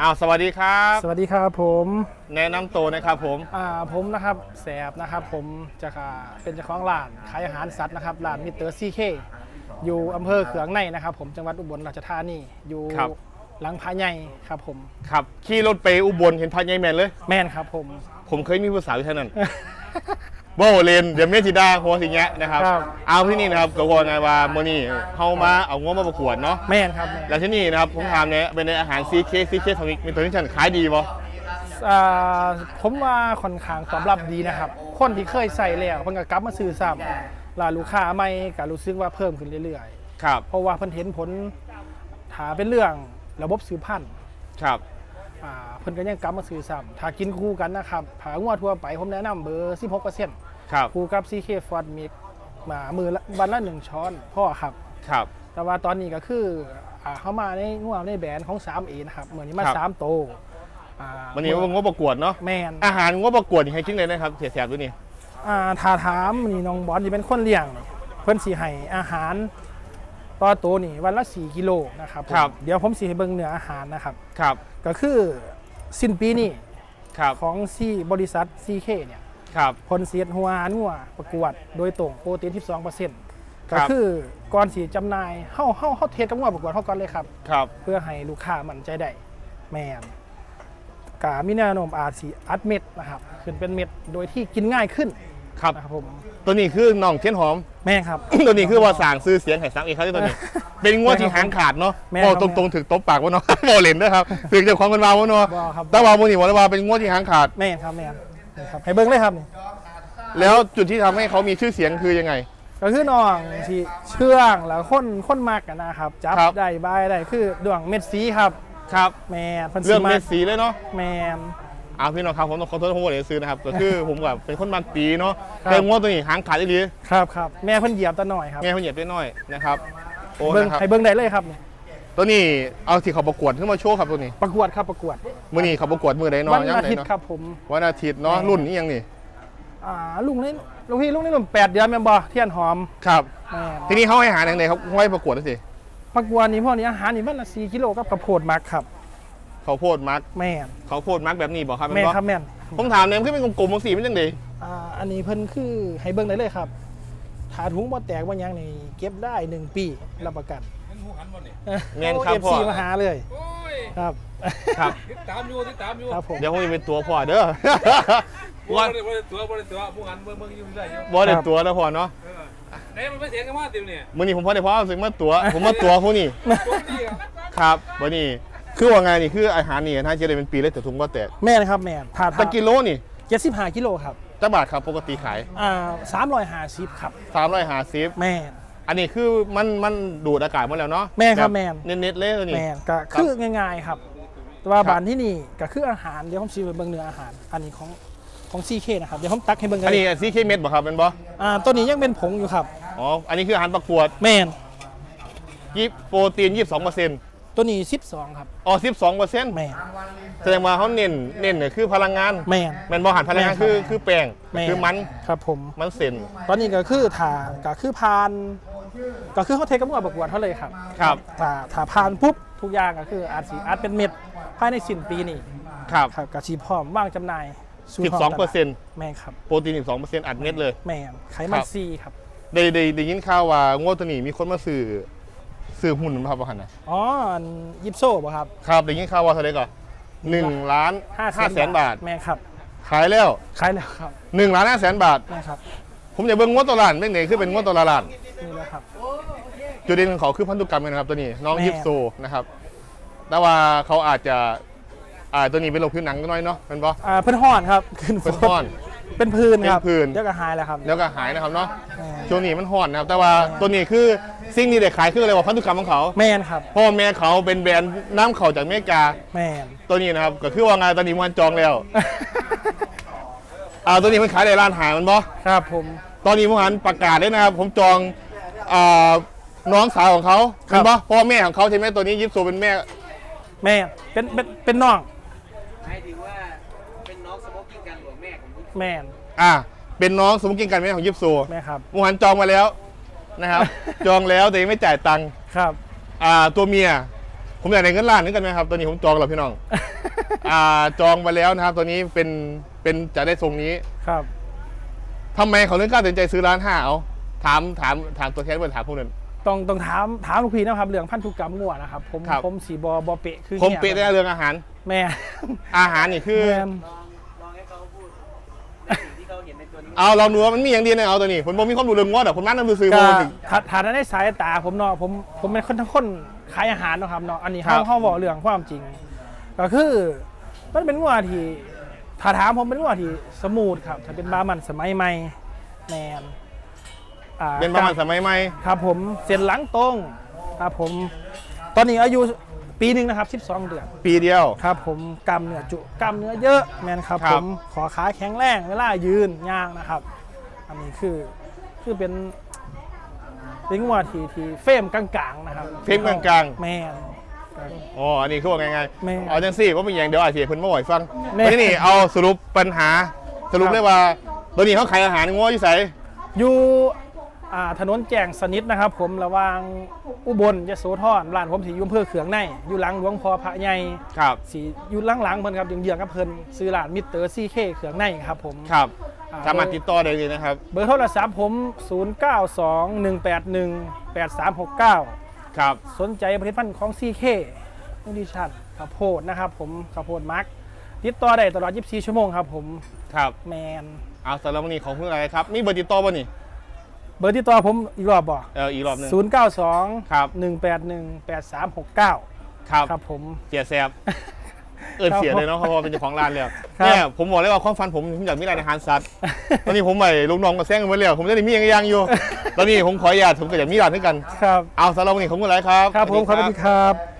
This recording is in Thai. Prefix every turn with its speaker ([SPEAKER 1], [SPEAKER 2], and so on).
[SPEAKER 1] อ้าวสวัสดีครับ
[SPEAKER 2] สวัสดีครับผม
[SPEAKER 1] แนะนำตัวนะครับผม
[SPEAKER 2] อ่าผมนะครับแสบนะครับผมจะอ่าเป็นเจ้าของร้านขายอาหารสัตว์นะครับร้านมิสเตอร์ซีเคอยู่อำเภอเขืองในนะครับผมจังหวัดอุบลราชธานีอยู่หลังพาใหญ่ครับผม
[SPEAKER 1] ครับขี่รถไปอุบลเห็นพายายแมนเลย
[SPEAKER 2] แม่นครับผม
[SPEAKER 1] ผมเคยมีผู้สาวอยู่เท่านั้น โบเลนเดี๋ยวเมจิดาหัวสิงแงะนะครับ
[SPEAKER 2] ครับ
[SPEAKER 1] เอาที่นี่นะครับก็บอกไงว่าโมนี่เข้ามาเอางวมาประกวดเนาะ
[SPEAKER 2] แม่นครับแม่น
[SPEAKER 1] แล้วที่นี่นะครับผมถามเนี่ยเป็นในอาหารซีเคซีเคของมีตัวที่ฉันขายดีป่ะ
[SPEAKER 2] อ่าผมว่าค่อนข้างตอบรับดีนะครับ คนที่เคยใส่แล้วเพิ่นก็กลับมาซื้อซ้ำร้านลูกค้าใหม่ก็รู้สึกว่าเพิ่มขึ้นเรื่อย
[SPEAKER 1] ครับ
[SPEAKER 2] ๆ เพราะว่าเพิ่นเห็นผลถาเป็นเรื่องระบบสืบพันธุ์
[SPEAKER 1] ครับ
[SPEAKER 2] อ่าเพิ่นก็ยังกลับมาซื้อซ้ำถ้ากินคู่กันนะครับผางวดทั่วไปผมแนะนำเบอร์16%
[SPEAKER 1] ครับ
[SPEAKER 2] คู่กับ CK f o r d Mix มามือละวันละ1ช้อนพ่อครับ
[SPEAKER 1] ครับ
[SPEAKER 2] แต่ว่าตอนนี้ก็คืออ่าเข้ามาในงวดในแบรนด์ของ 3A นะครับเหมือนนี้มา
[SPEAKER 1] ครับ
[SPEAKER 2] 3โตอ่า
[SPEAKER 1] วันนี้ว่างบประกวดเนาะ
[SPEAKER 2] แมน
[SPEAKER 1] อาหารงบประกวดนี่ให้ชิ้นเลยนะครับเสียแสบด้วยนี่
[SPEAKER 2] อ่าถ้าถามนี่น้องบอลที่เป็นคนเลี้ยงนี่เพิ่นสิให้อาหารต่อโตวนี่วันละ 4 กิโลนะครับผมเดี๋ยวผมสิให้เบิ่งเนื้ออาหารนะครับ
[SPEAKER 1] ครับ
[SPEAKER 2] ก็คือสิ้นปีนี้
[SPEAKER 1] ครับ
[SPEAKER 2] ของซีบริษัท CK เนี่ย
[SPEAKER 1] ครับ
[SPEAKER 2] ผลเสียดหัวอาหารงัวประกวดโดยตรงโปรตีน12%
[SPEAKER 1] ครั
[SPEAKER 2] ก็
[SPEAKER 1] บ
[SPEAKER 2] คือก่อนสีจำหน่ายเฮาเฮาเฮาเทสกับงัวประกวดเฮาก่อนเลยครับ
[SPEAKER 1] ครับ
[SPEAKER 2] เพื่อให้ลูกค้ามั่นใจได้แม่นกามีแนวโน้มอาจสิอัดเม็ดนะครับขึ้นเป็นเม็ดโดยที่กินง่ายขึ้น
[SPEAKER 1] ครับ
[SPEAKER 2] นะครับผม
[SPEAKER 1] ตัวนี้คือน้องเทียนหอม
[SPEAKER 2] แม่ครับ
[SPEAKER 1] ตัวนี้คือว่าสั่งซื้อเสียงไห่ซักอีกครับที่ตัวนี้ เป็นงวดที่หางขาดเนาะ
[SPEAKER 2] แม่
[SPEAKER 1] บอก
[SPEAKER 2] ครับ
[SPEAKER 1] ตรงๆถึงตบปากว่าเนาะ บอกเล่นด้วยครับถึงเจ้าของกันมาว่าเนาะ
[SPEAKER 2] บ่ครับ
[SPEAKER 1] แต่ว่าโมนี่บอกเลยว่าเป็นงวดที่หางขาด
[SPEAKER 2] แม่นครับแม่นนี่ครับให้เบิ่งเลยครับนี่
[SPEAKER 1] แล้วจุดที่ทำให้เขามีชื่อเสียงคือยังไง
[SPEAKER 2] ก็คือน้องที่เชื่องแล้วคนคนมากกันนะครับจับ
[SPEAKER 1] ครับ
[SPEAKER 2] ได้บายได้คือดวงเม็ดสีครับ
[SPEAKER 1] ครับ
[SPEAKER 2] แม่นเพิ่น
[SPEAKER 1] เรื่อง
[SPEAKER 2] มา
[SPEAKER 1] เม็ดสีเลยเนาะ
[SPEAKER 2] แม่น
[SPEAKER 1] อ่าพี่น้องครับผมต้องขอโทษที่ผมบอกเลยซื้อนะครับก็คือ ผมแบบเป็นคนบางปีเนาะ
[SPEAKER 2] ครับ
[SPEAKER 1] แต่งวดตัวนี้หางขาดอีหลี
[SPEAKER 2] ครับครับแม่เพิ่นเหยียบตะหน่อยครับ
[SPEAKER 1] แง่เขาเหยียบได้น้อยนะครับ โอ้
[SPEAKER 2] เบิ้ง
[SPEAKER 1] นะครับ
[SPEAKER 2] ให้เบิ้งได้เลยครับนี่
[SPEAKER 1] ตัวนี้เอาที่เขาประกวดขึ้นมาโชว์ครับตัวนี้
[SPEAKER 2] ประกวดครับประกวด
[SPEAKER 1] มื่อนี้เขาประกวดมือใดเนาะ
[SPEAKER 2] วัน
[SPEAKER 1] ยัง
[SPEAKER 2] อา
[SPEAKER 1] ไหน
[SPEAKER 2] ทิตย์
[SPEAKER 1] เนาะ
[SPEAKER 2] ครับผม
[SPEAKER 1] วันอาทิตย์เนาะ
[SPEAKER 2] แม่
[SPEAKER 1] รุ่นนี้ยังนี่
[SPEAKER 2] อ่าลุงนี่ลุงพี่ลุงนี่หนุ่มแปดเดือนแม่นบ่เทียนหอม
[SPEAKER 1] ครับ
[SPEAKER 2] แม่น
[SPEAKER 1] ทีนี้เขาให้อาหารอย่างไรครับเขาให้ประกวดนั่นสิ
[SPEAKER 2] ประกวดนี่พวกนี้อาหารนี่มันละ4กิโลกับกระโพดมักครับ
[SPEAKER 1] เขาวโพดมัก
[SPEAKER 2] แม่น
[SPEAKER 1] เขาวโพดมักแบบนี้บอกครับ
[SPEAKER 2] แม่น
[SPEAKER 1] บ่
[SPEAKER 2] ครับแม่น
[SPEAKER 1] ผมถามเนี่ยมันขึ้นเป็นกลมๆบางสีมันยังไง
[SPEAKER 2] อ่าอันนี้เพิ่นคือให้เบิ้งได้เลยครับ ถ้าถุงบ่แตกบ่หยังนี่เก็บได้1ปีรับประกัน
[SPEAKER 1] แม่นครับ
[SPEAKER 2] โอ้
[SPEAKER 1] พ่อ
[SPEAKER 2] FC มาหาเลย
[SPEAKER 3] โอ้ย
[SPEAKER 2] ครับ
[SPEAKER 1] ครับ
[SPEAKER 3] ติดตามอยู่ติดตามอยู่
[SPEAKER 2] ครับผม
[SPEAKER 1] เดี๋ยวผมจะเป็นตัวพ่อเด้อ
[SPEAKER 3] บ่
[SPEAKER 1] ว่า
[SPEAKER 3] ได้บ่ได้ตัวบ่ได้ตัวผู้หันเบิ่งเบิ่งอยู่ได้อยู่
[SPEAKER 1] บ่ได้ตัวนะพ่อเนาะ
[SPEAKER 3] เออไหนมันไม่เสียงกันมาติวเนี่ย
[SPEAKER 1] มื่อนี้ผมพ่อได้พ่อเอาสึงมาตัว ผมมาตัวพวกนี้
[SPEAKER 3] ตัวนี้ครับ
[SPEAKER 1] ครับวันนี้คือว่าไงนี่คืออาหารนี่ถ้าจะได้เป็นปีเลยแต่ถุงบ่แตก
[SPEAKER 2] แม่นครับแม่นถ้า
[SPEAKER 1] ตะกิโลนี่
[SPEAKER 2] 75กิโลครับ
[SPEAKER 1] จะบาทครับปกติขาย
[SPEAKER 2] อ่า350ครับ
[SPEAKER 1] 350
[SPEAKER 2] แม่น
[SPEAKER 1] อันนี้คือมันมันดูดอากาศหมาแล้วเนาะ
[SPEAKER 2] แม่นครับ
[SPEAKER 1] แแม่
[SPEAKER 2] น
[SPEAKER 1] เน็ตๆเลยตัวนี้
[SPEAKER 2] แมนก็คือง่ายๆครับ แต่ว่า
[SPEAKER 1] ครับ
[SPEAKER 2] บานที่นี่ก็คืออาหารเดี๋ยวผมชี้เบิ่งเนื้ออาหาร อันนี้ของของซีเคนะครับเดี๋ยวผมตักให้เบิ่งกั
[SPEAKER 1] อั
[SPEAKER 2] น
[SPEAKER 1] นนี้ซีเคเม็ดบ่ครับเป็นบ่
[SPEAKER 2] อ่าตัวนี้ยังเป็นผงอยู่ครับ
[SPEAKER 1] อ๋ออันนี้คืออาหารประกวด
[SPEAKER 2] แมน
[SPEAKER 1] ยี่โปรตีน22เปอร์เซ็นต์
[SPEAKER 2] ตัวนี้ 12 ครับ
[SPEAKER 1] อ๋อ12เปอร์เซ็นต์
[SPEAKER 2] แมน
[SPEAKER 1] แสดงว่าเขาเน้นเน้นเนี่ยคือพลังงาน
[SPEAKER 2] แมน
[SPEAKER 1] แม่นบ่อาหารพลังงาน
[SPEAKER 2] แม่นครับ
[SPEAKER 1] คือคือแป้ง
[SPEAKER 2] แมน
[SPEAKER 1] คือมัน
[SPEAKER 2] ครับผม
[SPEAKER 1] มันเส้น
[SPEAKER 2] ตอนนี้ก็คือถ่าก็คือพาน ก็คือเขาเทกับมือประกวดเขาเลยครับ
[SPEAKER 1] ครับ
[SPEAKER 2] ถ้าถ้าพานปุ๊บทุกอย่างก็คืออาจสีอาจเป็นเม็ดภายในสิ้นปีนี้
[SPEAKER 1] ครับ
[SPEAKER 2] ครับกระชีพร้อมว่างจำหน่ายสู่ท้
[SPEAKER 1] 12เปอร์เซ็นต์
[SPEAKER 2] แม่นครับ
[SPEAKER 1] โปรตีน12เปอร์เซ็นต์อัดเม็ดเลย
[SPEAKER 2] แม่นไขมั
[SPEAKER 1] คนรับ
[SPEAKER 2] ซีครับ
[SPEAKER 1] ได้ได้ได้ยินข่าวว่างวดตัวนี้มีคนมาซื้อ ซื้อหุ้นมาครับบ่หันน่ะ
[SPEAKER 2] อ๋ออันยิปโซ่ป่ะครับ
[SPEAKER 1] ครับได้ยินข่าวว่าเท่าไหร่ก่อน1ล้าน5แสนบาท
[SPEAKER 2] แม่ครับ
[SPEAKER 1] ขายแล้ว
[SPEAKER 2] ขายแล้วครับ
[SPEAKER 1] 1ล้าน5แสนบาท
[SPEAKER 2] แม่ครับ
[SPEAKER 1] ผมอยากเบิ่งงวดตัวล้านเป็นไงคือเป็นงวดตัวละล้าน
[SPEAKER 2] นี่แหละครับ
[SPEAKER 1] จุดเด่นของเขาคือพันธุกรรมนะครับตัวนี้น้อง
[SPEAKER 2] แม่
[SPEAKER 1] ยิปโซนะครับ แต่ว่าเขาอาจจะอ่าตัวนี้เป็นโรคผิวหนังน้อยเนาะเป็นปะ
[SPEAKER 2] อ่าเพิ่นฮ้อนครับขึ้นฝ
[SPEAKER 1] เป็นห้อน
[SPEAKER 2] เป็นพื้นครับ
[SPEAKER 1] เป็นผื่น
[SPEAKER 2] เดี๋ยวก็หายแล้วครับ
[SPEAKER 1] แล้วก็หายนะครับเนาะ
[SPEAKER 2] แม่
[SPEAKER 1] ช่วงนี้มันห้อนนะครับ แต่ว่าตัวนี้คือสิ่งที่เด็กขายคืออะไรว่าพันธุกรรมของเขา
[SPEAKER 2] แม่นครับ
[SPEAKER 1] พ่อแม่เขาเป็นแบรนด์น้ำเขาจากอเมริกา
[SPEAKER 2] แม่น
[SPEAKER 1] ตัวนี้นะครับ ก็คือว่างานตอนนี้มันจองแล้วอ่าตัวนี้มันขายในร้านอาหารมันปะ
[SPEAKER 2] ครับผม
[SPEAKER 1] ตอนนี้ผมหันประกาศเลยนะครับ ผมจองอ่าน้องสาวของเขา
[SPEAKER 2] ครั
[SPEAKER 1] เห็
[SPEAKER 2] บ
[SPEAKER 1] นปะพ่อแม่ของเขาใช่ไหมตัวนี้ยิปโซเป็นแม่
[SPEAKER 2] แม่นเป็นเป็นเป็นน้อง
[SPEAKER 4] สโมกกิ้งกันหลวงแม่ของลูก
[SPEAKER 2] แม่น
[SPEAKER 1] อ่า เป็นน้องสมกินกันแม่ของยิปโซ
[SPEAKER 2] แม่ครับ
[SPEAKER 1] มูหันจองมาแล้วนะครับ จองแล้วแต่ยังไม่จ่ายตังค์
[SPEAKER 2] ครับ
[SPEAKER 1] อ่าตัวเมีย ผมอยากได้เงินล้านนึงกันไหมครับตัวนี้ผมจองแล้วพี่น้อง อ่าจองไปแล้วนะครับ ตัวนี้เป็นเป็นจะได้ทรงนี้
[SPEAKER 2] ครับ
[SPEAKER 1] ทำไมเขาถึงกล้าตัดสินใจซื้อร้านห้าเอาถามถามถามตัวแทนเปิดถามพวกนั้น
[SPEAKER 2] ต้องต้องถามถามลูกพี่นะครับเรื่องพันธุกรรมงัวนะครับ ผม
[SPEAKER 1] ครับ
[SPEAKER 2] ผมสีบอบอเปะคือ
[SPEAKER 1] ผม
[SPEAKER 2] หี้ย
[SPEAKER 1] เป๊ะในเรื่องอาหาร
[SPEAKER 2] แม่
[SPEAKER 1] อาหารนี่คือ
[SPEAKER 2] แม่น
[SPEAKER 4] ลองลองให้เขาพูดในสิ่งที่ เขาเห็นในตัวนี้
[SPEAKER 1] เอาลองดูว่ามันมีอย่างดีในเอาตัวนี้ผมบอกมีความรู้เรื่องงอดอะผมนั่งนั่งซื้อ
[SPEAKER 2] ก็
[SPEAKER 1] มาถึง
[SPEAKER 2] ถ้าถ้าในสายตาผมเนาะผมผมเป็นคนทั้งคนขายอาหารเนาะครับเนาะอันนี้
[SPEAKER 1] ครั
[SPEAKER 2] เขา
[SPEAKER 1] บ
[SPEAKER 2] เขาบอกเรื่องความจริง ก็คือมันเป็นงัวที่ถ้าถามผมเป็นงัวที่สมูทครับ ถ้าเป็นบามันสมัยใหม่แมนอ่
[SPEAKER 1] เป็นประมาณสมัยใหม่
[SPEAKER 2] ครับผมเส้นหลังตรงครับผม ตอนนี้อายุ ปีหนึ่งนะครับ 12 เดือน
[SPEAKER 1] ปีเดียว
[SPEAKER 2] ครับผมกล้ามเนื้อจุกล้ามเนื้อเยอะแมนครับ
[SPEAKER 1] ครั
[SPEAKER 2] ผ
[SPEAKER 1] บ
[SPEAKER 2] มขอขาแข็งแรงเวลายืนย่างนะครับ อันนี้คือคือเป็นเป็นงัวที่ที่เฟรมกลางๆนะครับ
[SPEAKER 1] เฟรมกลางๆ
[SPEAKER 2] แมน
[SPEAKER 1] อ๋อ อันนี้คือว่าไง
[SPEAKER 2] แม่
[SPEAKER 1] ๆเอาจังสี่ว่าเป็นอย่างเดียวอาจจะเพิ่นมาบ่อยฟัง
[SPEAKER 2] แม่
[SPEAKER 1] ทีนี่เอาสรุปปัญหาสรุป
[SPEAKER 2] ครับ
[SPEAKER 1] เลยว่า ตัวนี้เขาขายอาหารงัวอยู่ไส
[SPEAKER 2] อยู่อ่า ถนนแจ้งสนิทนะครับ ผมระหว่างอุบลยโสธรร้านผมที่อยุ่อำเภอเขืองในอยู่หลังหลวงพ่อพระใหญ่
[SPEAKER 1] ครับ
[SPEAKER 2] สีอยู่หลังๆเพิ่นครับยังเยืองๆกับเพิ่นซื้อร้านมิสเตอร์ซีเคเขืองในครับผม
[SPEAKER 1] ครับ
[SPEAKER 2] อ่
[SPEAKER 1] สามารถติดต่อได้เลยนะครับ
[SPEAKER 2] เบอร์โทรศัพท์ผม 0921818369
[SPEAKER 1] ครับ
[SPEAKER 2] สนใจผลิตภัณฑ์ของ CK นูดิชั่นข้าวโพดนะครับผมข้าวโพดมักติดต่อได้ตลอด 24 ชั่วโมงครับผม
[SPEAKER 1] ครับ
[SPEAKER 2] แมน
[SPEAKER 1] เอาสำหรับวันนี้ของเพื่ออะไรครับ มีเบอร์ติดต่อป่ะนี่
[SPEAKER 2] เบอร์ติดต่อผมอีกรอบบ่
[SPEAKER 1] เอออีกรอบหนึง
[SPEAKER 2] 092
[SPEAKER 1] ครับ
[SPEAKER 2] 181 8369
[SPEAKER 1] ครับ
[SPEAKER 2] ครับผม
[SPEAKER 1] เสียแซบเอินเสียเลยเนาะเพราะว่าเป็นเจ้าของร้านแล้ว
[SPEAKER 2] ครับ
[SPEAKER 1] เนี่ยผมบอกเลยว่าความฝันผมผมอยากมีร้านอาหารสัตว์ ตอนนี้ผมไปลูกน้องมาแซงกันไปแล้วผมจะได้มีอย่างอยู่ ตอนนี้ผมขออนุญาตผมก็อยากมีร้านด้วยกัน
[SPEAKER 2] ครับ
[SPEAKER 1] เอาสำหรับวันนี้ขอบคุณหลายครับ
[SPEAKER 2] ครับผม
[SPEAKER 1] ส
[SPEAKER 2] ข
[SPEAKER 1] วั
[SPEAKER 2] อบ
[SPEAKER 1] สดี
[SPEAKER 2] คุณครับ